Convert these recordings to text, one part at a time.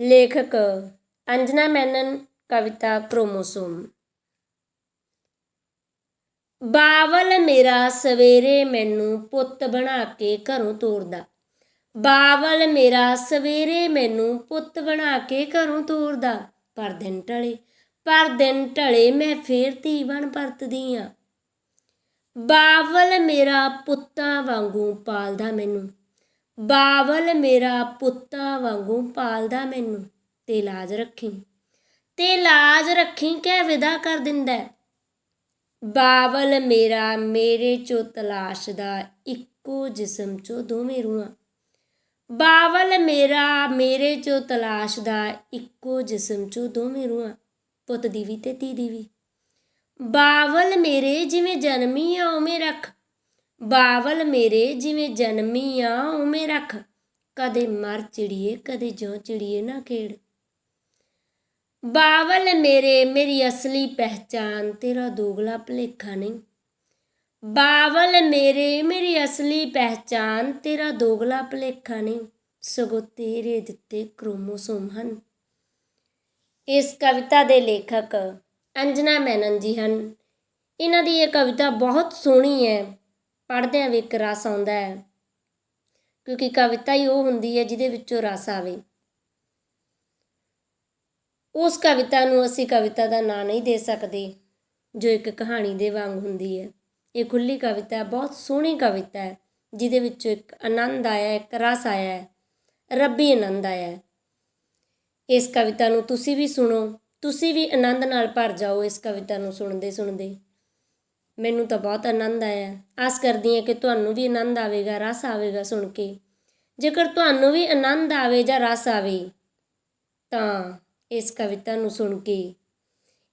ਲੇਖਕ ਅੰਜਨਾ ਮੈਨਨ, ਕਵਿਤਾ ਕ੍ਰੋਮੋਸੋਮ। ਬਾਵਲ ਮੇਰਾ ਸਵੇਰੇ ਮੈਨੂੰ ਪੁੱਤ ਬਣਾ ਕੇ ਘਰੋਂ ਤੋਰਦਾ। ਬਾਵਲ ਮੇਰਾ ਸਵੇਰੇ ਮੈਨੂੰ ਪੁੱਤ ਬਣਾ ਕੇ ਘਰੋਂ ਤੋਰਦਾ। ਪਰ ਦਿਨ ਢਲੇ ਪਰ ਦਿਨ ਢਲੇ ਮੈਂ ਫੇਰ ਧੀ ਬਣ ਪਰਤਦੀ ਆ। ਬਾਵਲ ਮੇਰਾ ਪੁੱਤਾਂ ਵਾਂਗੂ ਪਾਲਦਾ ਮੈਨੂੰ। ਬਾਵਲ ਮੇਰਾ ਪੁੱਤਾਂ ਵਾਂਗੂ ਪਾਲਦਾ ਮੈਨੂੰ, ਤੇ ਲਾਜ ਰੱਖੀ। ਤੇ ਲਾਜ ਰੱਖੀ ਕਹਿ ਵਿਦਾ ਕਰ ਦਿੰਦਾ ਬਾਵਲ ਮੇਰਾ ਮੇਰੇ ਚੋਂ ਤਲਾਸ਼ਦਾ ਇੱਕੋ ਜਿਸਮ ਚੋਂ ਦੋਵੇਂ ਰੂਹਾਂ। ਬਾਵਲ ਮੇਰਾ ਮੇਰੇ ਚੋਂ ਤਲਾਸ਼ਦਾ ਇੱਕੋ ਜਿਸਮ ਚੋਂ ਦੋਵੇਂ ਰੂਹਾਂ, ਪੁੱਤ ਦੀ ਵੀ ਤੇ ਧੀ ਦੀ ਵੀ। ਬਾਵਲ ਮੇਰੇ ਜਿਵੇਂ ਜਨਮੀ ਆ, ਉਵੇਂ ਰੱਖ। ਬਾਵਲ ਮੇਰੇ ਜਿਵੇਂ ਜਨਮੀ ਆ, ਉਵੇਂ ਰੱਖ। ਕਦੇ ਮਰ ਚਿੜੀਏ, ਕਦੇ ਜਿਉਂ ਚਿੜੀਏ ਨਾ ਖੇੜ ਬਾਵਲ ਮੇਰੇ, ਮੇਰੀ ਅਸਲੀ ਪਹਿਚਾਨ ਤੇਰਾ ਦੋਗਲਾ ਭਲੇਖਾ ਨਹੀਂ। ਬਾਵਲ ਮੇਰੇ, ਮੇਰੀ ਅਸਲੀ ਪਹਿਚਾਨ ਤੇਰਾ ਦੋਗਲਾ ਭਲੇਖਾ ਨਹੀਂ। ਸਗੋਂ ਤੇਰੇ ਦਿੱਤੇ ਕ੍ਰੋਮੋਸੋਮ ਹਨ। ਇਸ ਕਵਿਤਾ ਦੇ ਲੇਖਕ ਅੰਜਨਾ ਮੈਨਨ ਜੀ ਹਨ। ਇਹਨਾਂ ਦੀ ਇਹ ਕਵਿਤਾ ਬਹੁਤ ਸੋਹਣੀ ਹੈ। ਪੜ੍ਹਦਿਆਂ ਵੀ ਇੱਕ ਰਸ ਆਉਂਦਾ ਹੈ, ਕਿਉਂਕਿ ਕਵਿਤਾ ਹੀ ਉਹ ਹੁੰਦੀ ਹੈ ਜਿਹਦੇ ਵਿੱਚੋਂ ਰਸ ਆਵੇ। ਉਸ ਕਵਿਤਾ ਨੂੰ ਅਸੀਂ ਕਵਿਤਾ ਦਾ ਨਾਂ ਨਹੀਂ ਦੇ ਸਕਦੇ, ਜੋ ਇੱਕ ਕਹਾਣੀ ਦੇ ਵਾਂਗ ਹੁੰਦੀ ਹੈ। ਇਹ ਖੁੱਲੀ ਕਵਿਤਾ ਬਹੁਤ ਸੋਹਣੀ ਕਵਿਤਾ ਹੈ, ਜਿਹਦੇ ਵਿੱਚੋਂ ਇੱਕ ਆਨੰਦ ਆਇਆ, ਇੱਕ ਰਸ ਆਇਆ ਹੈ, ਰੱਬੀ ਆਨੰਦ ਆਇਆ ਹੈ। ਇਸ ਕਵਿਤਾ ਨੂੰ ਤੁਸੀਂ ਵੀ ਸੁਣੋ, ਤੁਸੀਂ ਵੀ ਆਨੰਦ ਨਾਲ ਭਰ ਜਾਓ ਇਸ ਕਵਿਤਾ ਨੂੰ ਸੁਣਦੇ ਸੁਣਦੇ ਮੈਨੂੰ ਤਾਂ ਬਹੁਤ ਆਨੰਦ ਆਇਆ। ਆਸ ਕਰਦੀ ਹਾਂ ਕਿ ਤੁਹਾਨੂੰ ਵੀ ਆਨੰਦ ਆਵੇਗਾ, ਰਸ ਆਵੇਗਾ ਸੁਣ ਕੇ। ਜੇਕਰ ਤੁਹਾਨੂੰ ਵੀ ਆਨੰਦ ਆਵੇ ਜਾਂ ਰਸ ਆਵੇ, ਤਾਂ ਇਸ ਕਵਿਤਾ ਨੂੰ ਸੁਣ ਕੇ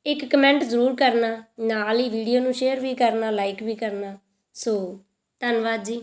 ਇੱਕ ਕਮੈਂਟ ਜ਼ਰੂਰ ਕਰਨਾ, ਨਾਲ ਹੀ ਵੀਡੀਓ ਨੂੰ ਸ਼ੇਅਰ ਵੀ ਕਰਨਾ ਲਾਈਕ ਵੀ ਕਰਨਾ। ਸੋ, ਧੰਨਵਾਦ ਜੀ।